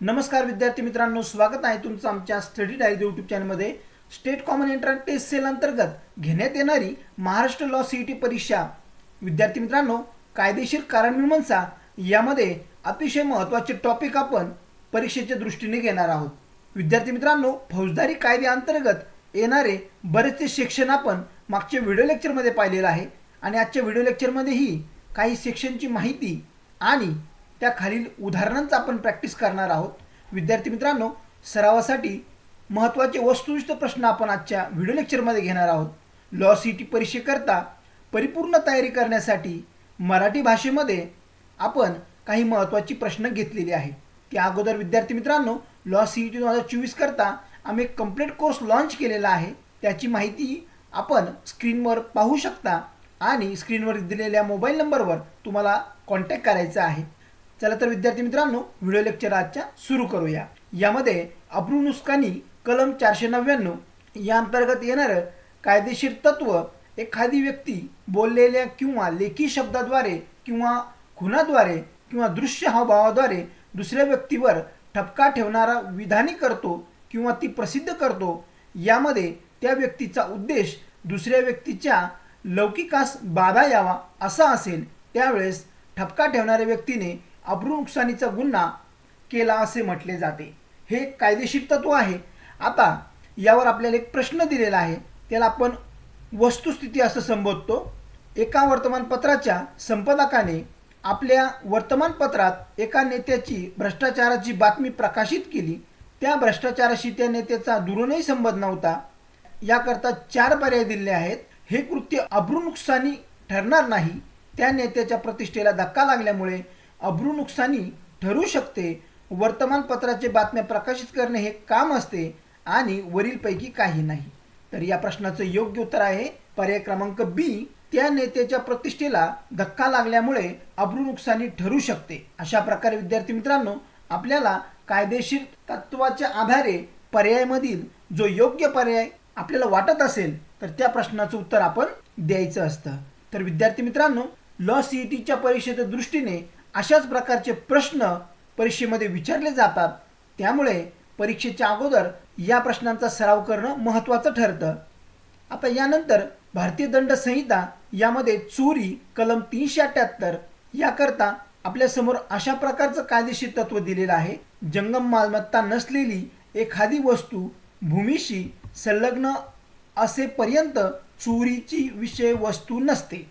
नमस्कार विद्यार्थी मित्रांनो स्वागत आहे तुमचं आमच्या स्टडी डायरी यूट्यूब चॅनलमध्ये state common entrance test cell अंतर्गत घेण्यात येणारी महाराष्ट्र लॉ सी टी परीक्षा. विद्यार्थी मित्रांनो कायदेशीर कारणमीमांसा यामध्ये अतिशय महत्त्वाचे टॉपिक आपण परीक्षेच्या दृष्टीने घेणार आहोत. विद्यार्थी मित्रांनो फौजदारी कायद्याअंतर्गत येणारे बरेचसे सेक्शन आपण मागच्या व्हिडिओ लेक्चरमध्ये पाहिलेलं आहे. आणि आजच्या व्हिडिओ लेक्चरमध्येही काही सेक्शनची माहिती आणि त्या खालील उदाहरणांचा आपण प्रॅक्टिस करणार आहोत. विद्यार्थी मित्रांनो सरावासाठी महत्त्वाचे वस्तुनिष्ठ प्रश्न आपण आजच्या व्हिडिओ लेक्चरमध्ये घेणार आहोत. लॉ सी टी परीक्षेकरता परिपूर्ण तयारी करण्यासाठी मराठी भाषेमध्ये आपण काही महत्त्वाची प्रश्न घेतलेली आहे त्या अगोदर विद्यार्थी मित्रांनो लॉ सी ई टी दोन हजार चोवीस करता आम्ही एक कंप्लीट कोर्स लॉन्च केलेला आहे. त्याची माहिती आपण स्क्रीनवर पाहू शकता आणि स्क्रीनवर दिलेल्या मोबाईल नंबरवर तुम्हाला कॉन्टॅक्ट करायचा आहे. चला तर विद्यार्थी मित्रांनो व्हिडिओ लेक्चर आजच्या सुरू करूया. यामध्ये अब्रू नुस्कानी कलम चारशे नव्याण्णव या अंतर्गत येणारं कायदेशीर तत्व एखादी व्यक्ती बोललेल्या किंवा लेखी शब्दाद्वारे किंवा खुनाद्वारे किंवा दृश्य हावभावाद्वारे दुसऱ्या व्यक्तीवर ठपका ठेवणारा विधानी करतो किंवा ती प्रसिद्ध करतो यामध्ये त्या व्यक्तीचा उद्देश दुसऱ्या व्यक्तीच्या लौकिकास बाधा यावा असा असेल त्यावेळेस ठपका ठेवणाऱ्या व्यक्तीने अब्रू नुकसानीचा गुन्हा केला असे म्हटले जाते. हे कायदेशीर तत्व आहे. आता यावर आपल्याला एक प्रश्न दिलेला आहे. त्याला आपण वस्तुस्थिती असं संबोधतो. एका वर्तमानपत्राच्या संपादकाने आपल्या वर्तमानपत्रात एका नेत्याची भ्रष्टाचाराची बातमी प्रकाशित केली. त्या भ्रष्टाचाराशी त्या नेत्याचा दुरूनही संबंध नव्हता. याकरता चार पर्याय दिले आहेत. हे कृत्य अब्रू नुकसानी ठरणार नाही. त्या नेत्याच्या प्रतिष्ठेला धक्का लागल्यामुळे अब्रू नुकसानी ठरू शकते. वर्तमानपत्राचे बातम्या प्रकाशित करणे हे काम असते आणि वरीलपैकी काही नाही. तर या प्रश्नाचं योग्य उत्तर आहे पर्याय क्रमांक बी. त्या नेत्याच्या प्रतिष्ठेला धक्का लागल्यामुळे अब्रू नुकसानी ठरू शकते. अशा प्रकारे विद्यार्थी मित्रांनो आपल्याला कायदेशीर तत्वाच्या आधारे पर्यायामधील जो योग्य पर्याय आपल्याला वाटत असेल तर त्या प्रश्नाचं उत्तर आपण द्यायचं असतं. तर विद्यार्थी मित्रांनो लॉ सीईटीच्या परीक्षेच्या दृष्टीने अशाच प्रकारचे प्रश्न परीक्षेमध्ये विचारले जातात. त्यामुळे परीक्षेच्या अगोदर या प्रश्नांचा सराव करणं महत्त्वाचं ठरतं. आता यानंतर भारतीय दंड संहिता यामध्ये चोरी कलम तीनशे अठ्याहत्तर याकरता आपल्यासमोर अशा प्रकारचं कायदेशीर तत्व दिलेलं आहे. जंगम मालमत्ता नसलेली एखादी वस्तू भूमीशी संलग्न असेपर्यंत चोरीची विषय वस्तू नसते.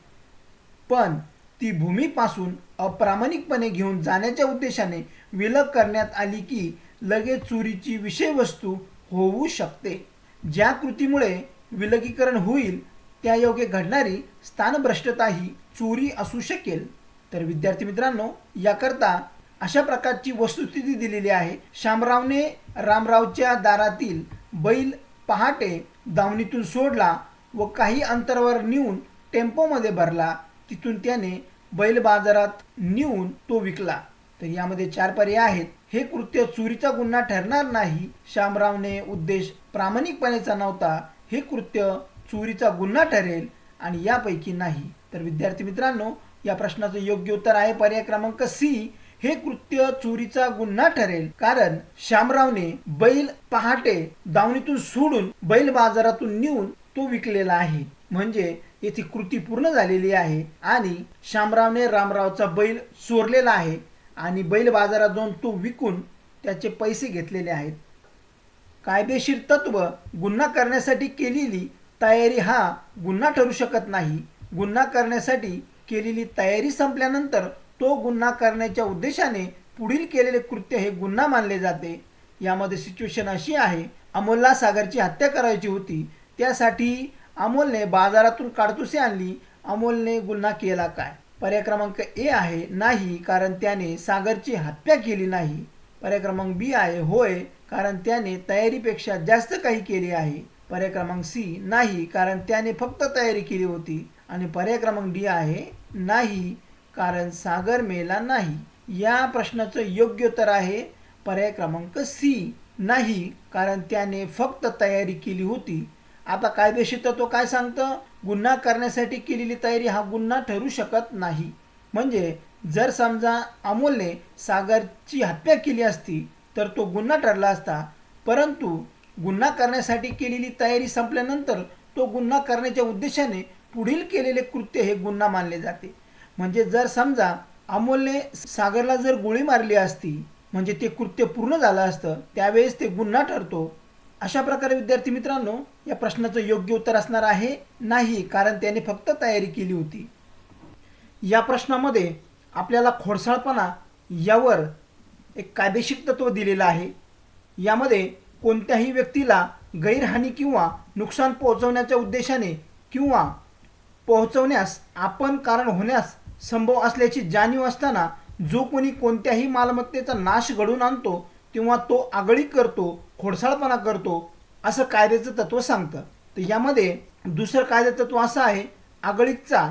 पण ती भूमीपासून अप्रामाणिकपणे घेऊन जाण्याच्या उद्देशाने विलग करण्यात आली की लगेच चोरीची विषयवस्तू होऊ शकते. ज्या कृतीमुळे विलगीकरण होईल त्या योगे घडणारी स्थानभ्रष्टता ही चोरी असू शकेल. तर विद्यार्थी मित्रांनो याकरता अशा प्रकारची वस्तुस्थिती दिलेली आहे. शामरावने रामरावच्या दारातील बैल पहाटे दावणीतून सोडला व काही अंतरावर नेऊन टेम्पोमध्ये भरला. तिथून त्याने बैल बाजारात नेऊन तो विकला. तर यामध्ये चार पर्याय आहेत. हे कृत्य चोरीचा गुन्हा ठरणार नाही श्यामरावने उद्देश प्रामाणिकपणेचा नव्हता हे कृत्य चोरीचा गुन्हा ठरेल आणि यापैकी नाही. तर विद्यार्थी मित्रांनो या प्रश्नाचं योग्य उत्तर आहे पर्याय क्रमांक सी. हे कृत्य चोरीचा गुन्हा ठरेल. कारण श्यामरावने बैल पहाटे दावणीतून सोडून बैल बाजारातून नेऊन तो विकलेला आहे. म्हणजे येथे कृती पूर्ण झालेली आहे आणि शामरावने रामरावचा बैल चोरलेला आहे आणि बैल बाजारात जाऊन तो विकून त्याचे पैसे घेतलेले आहेत. कायदेशीर तत्व गुन्हा करण्यासाठी केलेली तयारी हा गुन्हा ठरू शकत नाही. गुन्हा करण्यासाठी केलेली तयारी संपल्यानंतर तो गुन्हा करण्याच्या उद्देशाने पुढील केलेले कृत्य हे गुन्हा मानले जाते. यामध्ये सिच्युएशन अशी आहे अमोलला सागरची हत्या करायची होती. त्यासाठी अमोलने बाजारातून काडतुसे आणली. अमोलने गुन्हा केला काय? पर्याय क्रमांक ए आहे नाही कारण त्याने सागरची हत्या केली नाही. पर्याय क्रमांक बी आहे होय कारण त्याने तयारीपेक्षा जास्त काही केले आहे. पर्याय क्रमांक सी नाही कारण त्याने फक्त तयारी केली होती. आणि पर्याय क्रमांक डी आहे नाही कारण सागर मेला नाही. या प्रश्नाचं योग्य उत्तर आहे पर्याय क्रमांक सी नाही कारण त्याने फक्त तयारी केली होती. आता कायदेशीर तत्व काय सांगतं? गुन्हा करण्यासाठी केलेली तयारी हा गुन्हा ठरू शकत नाही. म्हणजे जर समजा अमोलने सागरची हत्या केली असती तर तो गुन्हा ठरला असता. परंतु गुन्हा करण्यासाठी केलेली तयारी संपल्यानंतर तो गुन्हा करण्याच्या उद्देशाने पुढील केलेले कृत्य हे गुन्हा मानले जाते. म्हणजे जर समजा अमोलने सागरला जर गोळी मारली असती म्हणजे ते कृत्य पूर्ण झालं असतं त्यावेळेस ते गुन्हा ठरतो. अशा प्रकारे विद्यार्थी मित्रांनो या प्रश्नाचं योग्य उत्तर असणार आहे नाही कारण त्याने फक्त तयारी केली होती. या प्रश्नामध्ये आपल्याला खोडसाळपणा यावर एक कायदेशीर तत्व दिलेलं आहे. यामध्ये कोणत्याही व्यक्तीला गैरहानी किंवा नुकसान पोहोचवण्याच्या उद्देशाने किंवा पोहोचवण्यास आपण कारण होण्यास संभव असल्याची जाणीव असताना जो कोणी कोणत्याही मालमत्तेचा नाश घडवून आणतो तेव्हा तो आगळी करतो खोडसाळपणा करतो असं कायद्याचं तत्व सांगतं. तर यामध्ये दुसरं कायद्याचं तत्व असं आहे आगळीकचा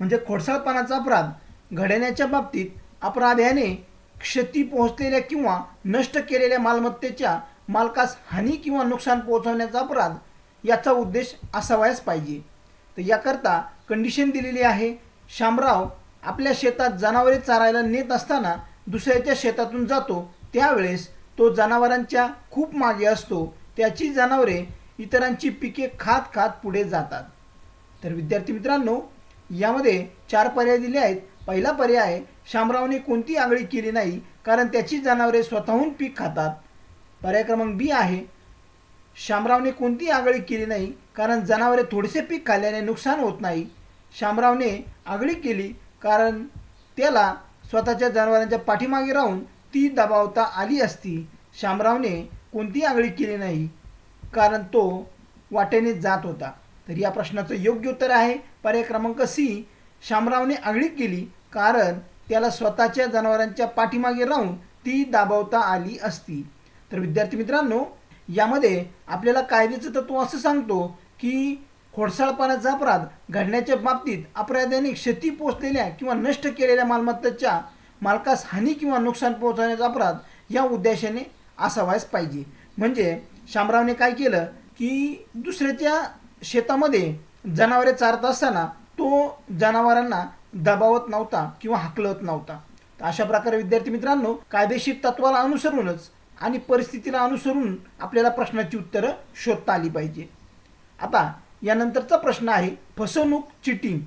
म्हणजे खोडसाळपणाचा अपराध. घडण्याच्या बाबतीत अपराध्याने क्षती पोहोचलेल्या किंवा नष्ट केलेल्या मालमत्तेच्या मालकास हानी किंवा नुकसान पोहोचवण्याचा अपराध याचा उद्देश असावायच पाहिजे. तर याकरता कंडिशन दिलेली आहे शामराव आपल्या शेतात जनावरे चारायला नेत असताना दुसऱ्याच्या शेतातून जातो त्यावेळेस तो जनावरांच्या खूप मागे असतो त्याची जनावरे इतरांची पिके खात खात पुढे जातात. तर विद्यार्थी मित्रांनो यामध्ये चार पर्याय दिले आहेत. पहिला पर्याय आहे शामरावने कोणती आगळी केली नाही कारण त्याची जनावरे स्वतःहून पीक खातात. पर्याय क्रमांक बी आहे शामरावने कोणती आगळी केली नाही कारण जनावरे थोडेसे पीक खाल्ल्याने नुकसान होत नाही. शामरावने आगळी केली कारण त्याला स्वतःच्या जनावरांच्या पाठीमागे राहून ती दबावता आली असती शामरावने कोणती आगळी केली नाही कारण तो वाटेने जात होता. तर या प्रश्नाचं योग्य उत्तर आहे पर्याय क्रमांक सी शामरावने आगळी केली कारण त्याला स्वतःच्या जनावरांच्या पाठीमागे राहून ती दाबवता आली असती. तर विद्यार्थी मित्रांनो यामध्ये आपल्याला कायद्याचं तत्व असं सांगतो की खोडसाळपणाचा अपराध घडण्याच्या बाबतीत अपराध्याने क्षती पोचलेल्या किंवा नष्ट केलेल्या मालमत्तेच्या मालकास हानी किंवा नुकसान पोहोचवण्याचा अपराध या उद्देशाने असावायच पाहिजे. म्हणजे शामरावने काय केलं की दुसऱ्याच्या शेतामध्ये जनावरे चारत असताना तो जनावरांना दबावत नव्हता किंवा हकलत नव्हता. तर अशा प्रकारे विद्यार्थी मित्रांनो कायदेशीर तत्वाला अनुसरूनच आणि परिस्थितीला अनुसरून आपल्याला प्रश्नाची उत्तरं शोधता आली पाहिजे. आता यानंतरचा प्रश्न आहे फसवणूक चिटिंग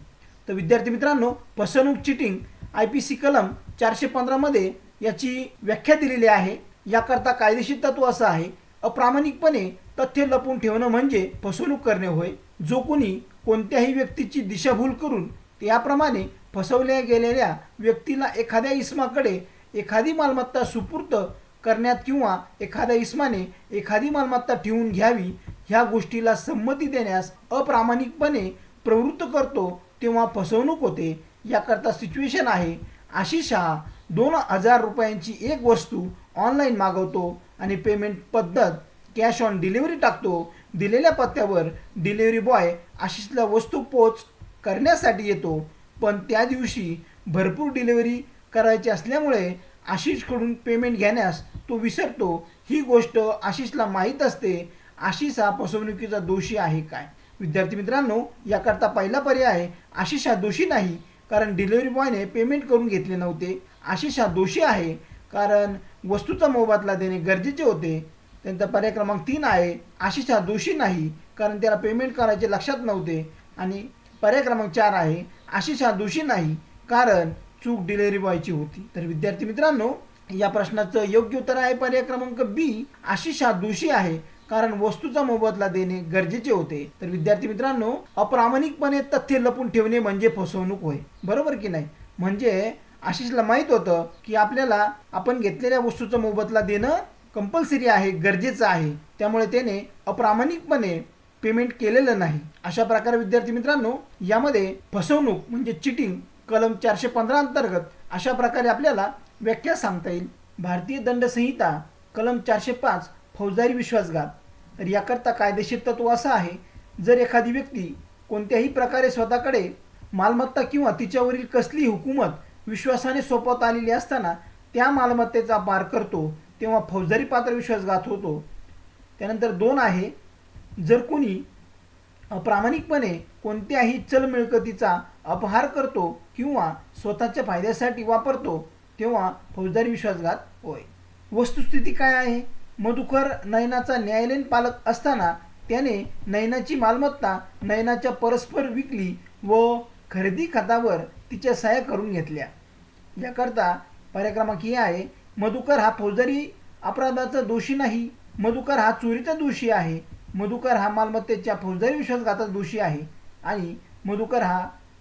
तर विद्यार्थी मित्रांनो फसवणूक चिटिंग आय पी सी कलम चारशे पंधरामध्ये याची व्याख्या दिलेली आहे. याकरता कायदेशीर तत्व असं आहे अप्रामाणिकपणे तथ्य लपून ठेवणं म्हणजे फसवणूक करणे होय. जो कोणी कोणत्याही व्यक्तीची दिशाभूल करून त्याप्रमाणे फसवल्या गेलेल्या व्यक्तीला एखाद्या इस्माकडे एखादी मालमत्ता सुपूर्त करण्यात किंवा एखाद्या इस्माने एखादी मालमत्ता ठेवून घ्यावी ह्या गोष्टीला संमती देण्यास अप्रामाणिकपणे प्रवृत्त करतो तेव्हा फसवणूक होते. याकरता सिच्युएशन आहे आशिष हा दोन हजार रुपयांची एक वस्तू ऑनलाईन मागवतो आणि पेमेंट पद्धत कॅश ऑन डिलिव्हरी टाकतो. दिलेल्या पत्त्यावर डिलिव्हरी बॉय आशिषला वस्तू पोच करण्यासाठी येतो. पण त्या दिवशी भरपूर डिलिव्हरी करायची असल्यामुळे आशिषकडून पेमेंट घेण्यास तो विसरतो. ही गोष्ट आशिषला माहीत असते. आशिष हा फसवणुकीचा दोषी आहे काय? विद्यार्थी मित्रांनो याकरता पहिला पर्याय आहे आशिष हा दोषी नाही कारण डिलिव्हरी बॉयने पेमेंट करून घेतले नव्हते. आशिषा दोषी आहे. कारण वस्तूचा मोबदला देणे गरजेचे होते. त्यांचा पर्याय क्रमांक तीन आहे. आशिषा दोषी नाही. कारण त्याला पेमेंट करायचे लक्षात नव्हते. आणि पर्याय क्रमांक चार आहे. आशिषा दोषी नाही. कारण चूक डिलिव्हरी बॉयची होती. तर विद्यार्थी मित्रांनो या प्रश्नाचं योग्य उत्तर आहे पर्याय क्रमांक बी. आशिषा दोषी आहे. कारण वस्तूचा मोबदला देणे गरजेचे होते. तर विद्यार्थी मित्रांनो अप्रामाणिकपणे तथ्य लपून ठेवणे म्हणजे फसवणूक होय. बरोबर की नाही? म्हणजे आशिषला माहीत होतं की आपल्याला आपण घेतलेल्या वस्तूचा मोबदला देणं कंपल्सरी आहे गरजेचं आहे. त्यामुळे त्याने अप्रामाणिकपणे पेमेंट केलेलं नाही. अशा प्रकारे विद्यार्थी मित्रांनो यामध्ये फसवणूक म्हणजे चिटिंग कलम चारशे पंधरा अंतर्गत अशा प्रकारे आपल्याला व्याख्या सांगता येईल. भारतीय दंड संहिता कलम चारशे पाच फौजदारी विश्वासघात. तर याकरता कायदेशीर तत्व असं आहे जर एखादी व्यक्ती कोणत्याही प्रकारे स्वतःकडे मालमत्ता किंवा तिच्यावरील कसली हुकूमत विश्वासाने सोपवता आलेली असताना त्या मालमत्तेचा पार करतो तेव्हा फौजदारी पात्र विश्वासघात होतो. त्यानंतर दोन आहे जर कोणी प्रामाणिकपणे कोणत्याही चल मिळकतीचा अपहार करतो किंवा स्वतःच्या फायद्यासाठी वापरतो तेव्हा फौजदारी विश्वासघात होय. वस्तुस्थिती काय आहे? मधुकर नयनाचा न्यायालयीन पालक असताना त्याने नयनाची मालमत्ता नयनाच्या परस्पर विकली व खरेदी खतावर तिच्या सह्या करून घेतल्या. याकरता पर्याय हे ही आहे मधुकर हा फौजदारी अपराधाचा दोषी नाही मधुकर हा चोरीचा दोषी आहे मधुकर हा मालमत्तेच्या फौजदारी विश्वासघाताचा दोषी आहे आणि मधुकर हा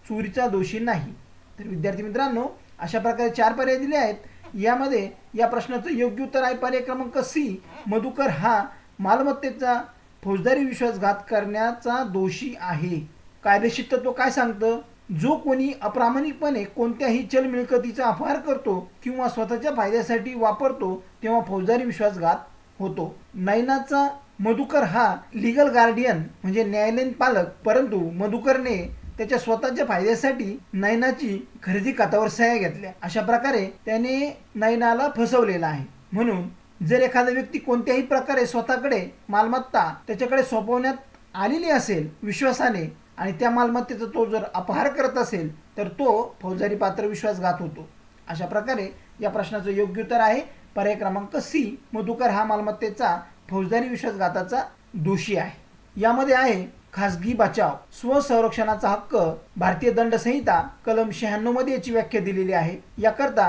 चोरीचा दोषी नाही. तर विद्यार्थी मित्रांनो अशा प्रकारे चार पर्याय दिले आहेत. यामध्ये या प्रश्नाचं योग्य उत्तर आहे. पर्याय क्रमांक सी मधुकर हा मालमत्तेचा फौजदारी विश्वासघात करण्याचा दोषी आहे. कायदेशीर तत्व काय सांगतं? जो कोणी अप्रामाणिकपणे कोणत्याही चल मिळकतीचा अपहार करतो किंवा स्वतःच्या फायद्यासाठी वापरतो तेव्हा फौजदारी विश्वासघात होतो. नयनाचा मधुकर हा लिगल गार्डियन म्हणजे न्यायालयीन पालक परंतु मधुकरने त्याच्या स्वतःच्या फायद्यासाठी नैनाची खरेदी खात्यावर सह्या घेतल्या. अशा प्रकारे त्याने नैनाला फसवलेला आहे. म्हणून जर एखादा व्यक्ती कोणत्याही प्रकारे स्वतःकडे मालमत्ता त्याच्याकडे सोपवण्यात आलेली असेल विश्वासाने आणि त्या मालमत्तेचा तो जर अपहार करत असेल तर तो फौजदारी पात्र विश्वासघात होतो. अशा प्रकारे या प्रश्नाचं योग्य उत्तर आहे. पर्याय क्रमांक सी मधुकर हा मालमत्तेचा फौजदारी विश्वासघाताचा दोषी आहे. यामध्ये आहे खासगी बचाव स्वसंरक्षणाचा हक्क भारतीय दंड संहिता कलम शहाण्णवमध्ये याची व्याख्या दिलेली आहे. याकरता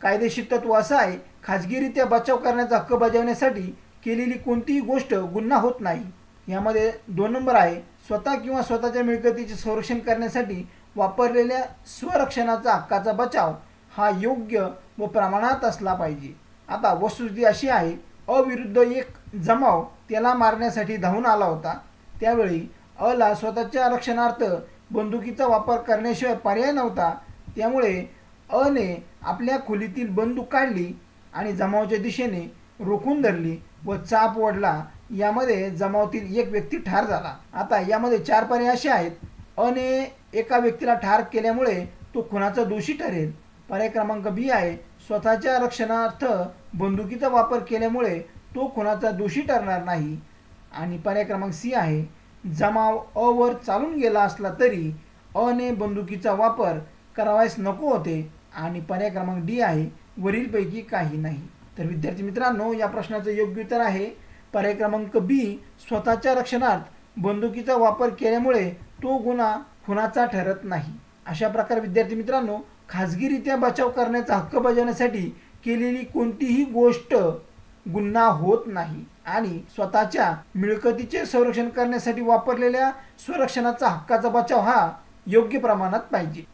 कायदेशीर तत्व असं आहे खाजगीरित्या बचाव करण्याचा हक्क बजावण्यासाठी केलेली कोणतीही गोष्ट गुन्हा होत नाही. यामध्ये दोन नंबर आहे स्वतः किंवा स्वतःच्या मिळकतीचे संरक्षण करण्यासाठी वापरलेल्या स्वरक्षणाचा हक्काचा बचाव हा योग्य व प्रमाणात असला पाहिजे. आता वस्तुस्थिती अशी आहे अविरुद्ध एक जमाव त्याला मारण्यासाठी धावून आला होता. त्यावेळी अला स्वतःच्या रक्षणार्थ बंदुकीचा वापर करण्याशिवाय पर्याय नव्हता. त्यामुळे अने आपल्या खोलीतील बंदूक काढली आणि जमावाच्या दिशेने रोखून धरली व चाप ओढला. यामध्ये जमावातील एक व्यक्ती ठार झाला. आता यामध्ये चार पर्याय असे आहेत. अने एका व्यक्तीला ठार केल्यामुळे तो खुनाचा दोषी ठरेल. पर्याय क्रमांक बी आहे. स्वतःच्या रक्षणार्थ बंदुकीचा वापर केल्यामुळे तो खुनाचा दोषी ठरणार नाही. आणि पर्याय क्रमांक सी आहे. जमाव अवर चालून गेला असला तरी अने बंदुकीचा वापर करावयास नको होते आणि पर्याय क्रमांक डी आहे वरीलपैकी काही नाही. तर विद्यार्थी मित्रांनो या प्रश्नाचं योग्य उत्तर आहे पर्याय क्रमांक बी स्वतःच्या रक्षणार्थ बंदुकीचा वापर केल्यामुळे तो गुन्हा खुनाचा ठरत नाही. अशा प्रकारे विद्यार्थी मित्रांनो खाजगीरित्या बचाव करण्याचा हक्क बजावण्यासाठी केलेली कोणतीही गोष्ट गुन्हा होत नाही. आणि स्वतःच्या मिळकतीचे संरक्षण करण्यासाठी वापरलेल्या संरक्षणाचा हक्काचा बचाव हा योग्य प्रमाणात पाहिजे.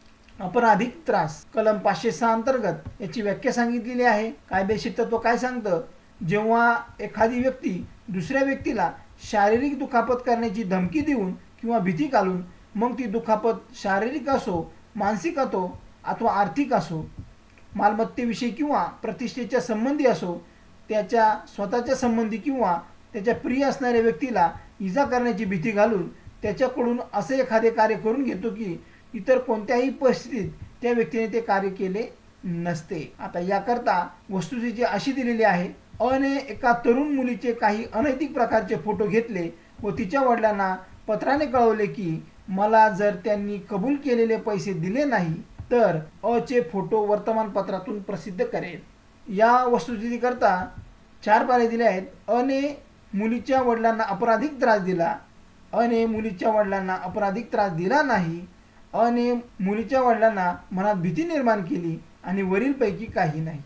अपराधिक त्रास कलम पाचशे सहा अंतर्गत याची व्याख्या सांगितलेली आहे. कायदेशीर तत्व काय सांगतं? जेव्हा एखादी व्यक्ती दुसऱ्या व्यक्तीला शारीरिक दुखापत करण्याची धमकी देऊन किंवा भीती घालून मग ती दुखापत शारीरिक असो मानसिक असो अथवा आर्थिक असो मालमत्तेविषयी किंवा प्रतिष्ठेच्या संबंधी असो त्याच्या स्वतःच्या संबंधी किंवा त्याच्या प्रिय असणाऱ्या व्यक्तीला इजा करण्याची भीती घालून त्याच्याकडून असे एखादे कार्य करून घेतो की इतर कोणत्याही परिस्थितीत त्या व्यक्तीने ते कार्य केले नसते. आता याकरता वस्तुस्थिती अशी दिलेली आहे अने एका तरुण मुलीचे काही अनैतिक प्रकारचे फोटो घेतले व तिच्या वडिलांना पत्राने कळवले की मला जर त्यांनी कबूल केलेले पैसे दिले नाही तर अचे फोटो वर्तमानपत्रातून प्रसिद्ध करेल. या वस्तुस्थितीकरता चार पारे दिले आहेत. अने मुलीच्या वडिलांना अपराधिक त्रास दिला. अने मुलीच्या वडिलांना अपराधिक त्रास दिला नाही. अने मुलीच्या वडिलांना मनात भीती निर्माण केली आणि वरीलपैकी काही नाही.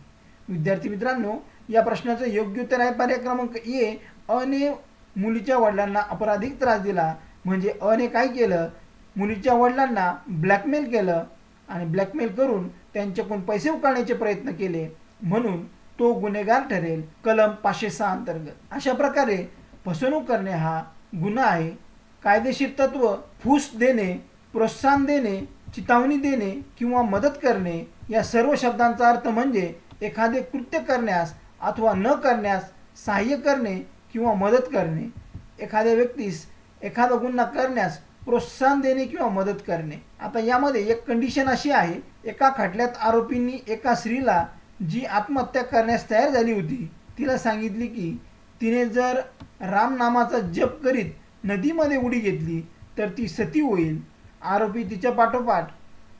विद्यार्थी मित्रांनो या प्रश्नाचं योग्य उत्तर आहे पर्याय क्रमांक ए. अने मुलीच्या वडिलांना अपराधिक त्रास दिला. म्हणजे अने काय केलं? मुलीच्या वडिलांना ब्लॅकमेल केलं आणि ब्लॅकमेल करून त्यांच्याकडून पैसे उकळण्याचे प्रयत्न केले. म्हणून तो गुन्हेगार ठरेल कलम पाचशे सहा अंतर्गत. अशा प्रकारे फसवणूक करणे हा गुन्हा आहे. कायदेशीर तत्व फूस देणे प्रोत्साहन देणे चितावणी देणे किंवा मदत करणे या सर्व शब्दांचा अर्थ म्हणजे एखादे कृत्य करण्यास अथवा न करण्यास सहाय्य करणे किंवा मदत करणे. एखाद्या व्यक्तीस एखादा गुन्हा करण्यास प्रोत्साहन देणे किंवा मदत करणे. आता यामध्ये एक कंडिशन अशी आहे एका खटल्यात आरोपींनी एका स्त्रीला जी आत्महत्या करण्यास तयार झाली होती तिला सांगितली की तिने जर रामनामाचा जप करीत नदीमध्ये उडी घेतली तर ती सती होईल. आरोपी तिच्या पाठोपाठ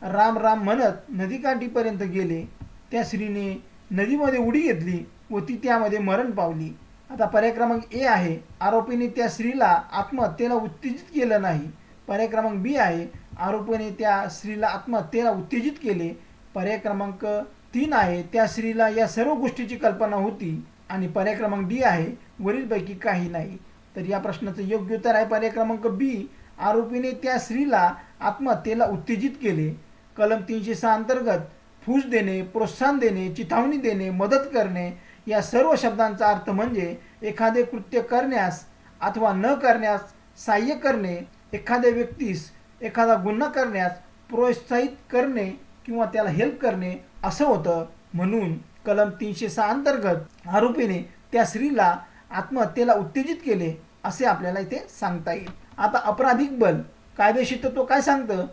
राम राम म्हणत नदीकाठीपर्यंत गेले. त्या स्त्रीने नदीमध्ये उडी घेतली व ती त्यामध्ये मरण पावली. आता पर्याय क्रमांक ए आहे. आरोपीने त्या स्त्रीला आत्महत्येला उत्तेजित केलं नाही. पर्याय क्रमांक बी आहे. आरोपीने त्या स्त्रीला आत्महत्येला उत्तेजित केले. पर्याय क्रमांक तीन आहे त्या स्त्रीला या सर्व गोष्टीची कल्पना होती आणि पर्याय क्रमांक डी आहे वरीलपैकी काही नाही. तर या प्रश्नाचं योग्य उत्तर आहे पर्याय क्रमांक बी. आरोपीने त्या स्त्रीला आत्महत्येला उत्तेजित केले. कलम तीनशे सहा अंतर्गत फूस देणे प्रोत्साहन देणे चिथावणी देणे मदत करणे या सर्व शब्दांचा अर्थ म्हणजे एखादे कृत्य करण्यास अथवा न करण्यास सहाय्य करणे एखाद्या व्यक्तीस एखादा गुन्हा करण्यास प्रोत्साहित करणे किंवा त्याला हेल्प करणे असं होतं म्हणून कलम तीनशे सहा अंतर्गत आरोपीने त्या स्त्रीला आत्महत्येला उत्तेजित केले असे आपल्याला इथे सांगता येईल. आता अपराधिक बल कायदेशीर तत्व काय सांगतं?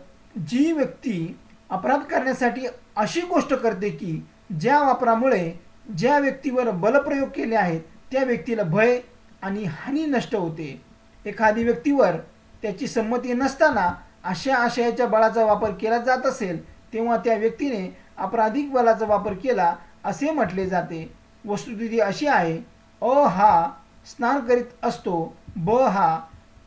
जी व्यक्ती अपराध करण्यासाठी अशी गोष्ट करते की ज्या वापरामुळे ज्या व्यक्तीवर बलप्रयोग केले आहेत त्या व्यक्तीला भय आणि हानी नष्ट होते. एखादी व्यक्तीवर त्याची संमती नसताना अशा आशयाच्या बळाचा वापर केला जात असेल तेव्हा त्या व्यक्तीने अपराधिक बलाचा वापर केला असे म्हटले जाते. वस्तुस्थिती अशी आहे अ हा स्नान करीत असतो ब हा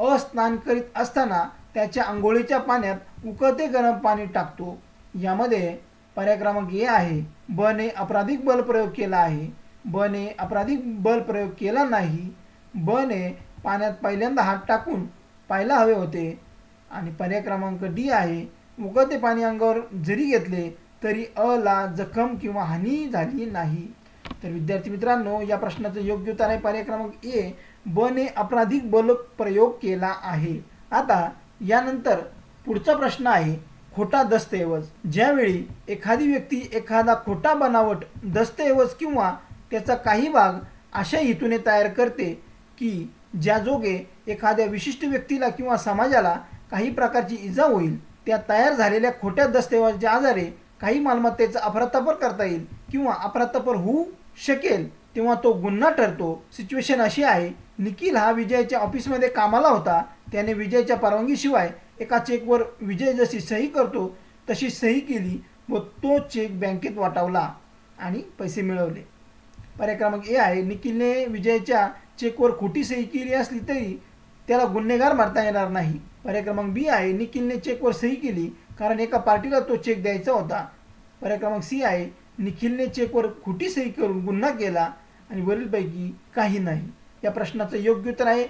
अस्नान करीत असताना त्याच्या आंघोळीच्या पाण्यात उकळते गरम पाणी टाकतो. यामध्ये पर्याय क्रमांक ए आहे ब ने अपराधिक बल प्रयोग केला आहे ब ने अपराधिक बल प्रयोग केला नाही ब ने पाण्यात पहिल्यांदा हात टाकून पाहायला हवे होते. आणि पर्याय क्रमांक डी आहे उकळते पाणी अंगावर जरी घेतले तरी अ ला जखम किंवा हानी झाली नाही. तर विद्यार्थी मित्रांनो या प्रश्नाचं योग्य उत्तर आहे पर्याय क्रमांक ए. ब ने अपराधिक बल प्रयोग केला आहे. आता यानंतर पुढचा प्रश्न आहे खोटा दस्तऐवज. ज्यावेळी एखादी व्यक्ती एखादा खोटा बनावट दस्तऐवज किंवा त्याचा काही भाग अशा हेतूने तयार करते की ज्याजोगे एखाद्या विशिष्ट व्यक्तीला किंवा समाजाला काही प्रकारची इजा होईल त्या तयार झालेल्या खोट्या दस्तऐवजाच्या आधारे काही मालमत्तेचा अफरातफर करता येईल किंवा अफरातफर होऊ शकेल तेव्हा तो गुन्हा ठरतो. सिच्युएशन अशी आहे निखिल हा विजयच्या ऑफिसमध्ये कामाला होता. त्याने विजयच्या परवानगीशिवाय एका चेकवर विजय जशी सही करतो तशी सही केली व तो चेक बँकेत वाटावला आणि पैसे मिळवले. पर्याय क्रमांक ए आहे निखिलने विजयच्या चेकवर खोटी सही केली असली तरी त्याला गुन्हेगार मारता येणार नाही. पर्याय क्रमांक बी आहे निखिलने चेकवर सही केली कारण एका पार्टीला तो चेक द्यायचा होता. पर्याय क्रमांक सी आहे. निखिलने चेकवर खोटी सही करून गुन्हा केला आणि वरीलपैकी काही नाही. या प्रश्नाचं योग्य उत्तर आहे.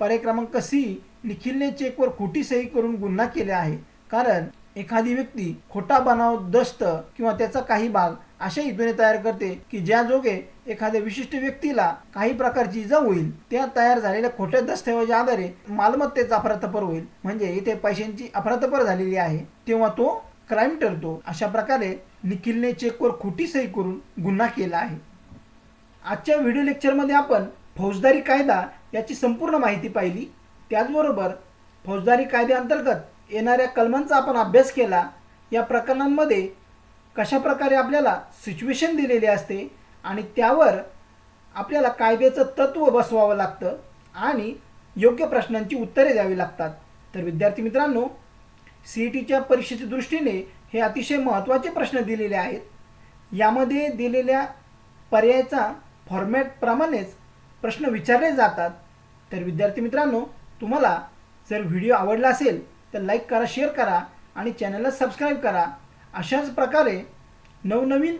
पर्याय क्रमांक सी निखिलने चेकवर खोटी सही करून गुन्हा केला आहे. कारण एखादी व्यक्ती खोटा बनाव दस्त किंवा त्याचा काही भाग अशा हेतूने तयार करते की ज्या जोगे एखाद्या विशिष्ट व्यक्तीला काही प्रकारची इजा होईल त्या तयार झालेल्या खोट्या दस्तऐवजा आधारे मालमत्तेचा अफरातफर होईल. म्हणजे इथे पैशांची अफरातफर झालेली आहे. तेव्हा तो क्राईम ठरतो. अशा प्रकारे निखिलने चेकवर खोटी सही करून गुन्हा केला आहे. आजच्या व्हिडिओ लेक्चरमध्ये आपण फौजदारी कायदा याची संपूर्ण माहिती पाहिली. त्याचबरोबर फौजदारी कायद्याअंतर्गत येणाऱ्या कलमांचा आपण अभ्यास केला. या प्रकरणांमध्ये कशा प्रकारे आपल्याला सिच्युएशन दिलेली असते आणि त्यावर आपल्याला कायद्याचं तत्त्व बसवावं लागतं आणि योग्य प्रश्नांची उत्तरे द्यावी लागतात. तर विद्यार्थी मित्रांनो सी ई टीच्या परीक्षेच्या दृष्टीने हे अतिशय महत्त्वाचे प्रश्न दिलेले आहेत. यामध्ये दिलेल्या पर्यायाचा फॉर्मॅटप्रमाणेच प्रश्न विचारले जातात. तर विद्यार्थी मित्रांनो तुम्हाला जर व्हिडिओ आवडला असेल तर लाईक करा शेअर करा आणि चॅनलला सबस्क्राईब करा. अशाच प्रकारे नवनवीन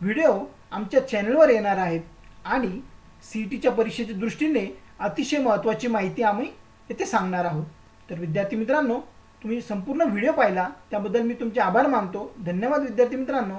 व्हिडिओ आमच्या चॅनलवर येणार आहेत आणि सी ई टीच्या परीक्षेच्या दृष्टीने अतिशय महत्त्वाची माहिती आम्ही येथे सांगणार आहोत. तर विद्यार्थी मित्रांनो तुम्ही संपूर्ण व्हिडिओ पाहिला त्याबद्दल मी तुमचे आभार मानतो. धन्यवाद विद्यार्थी मित्रांनो.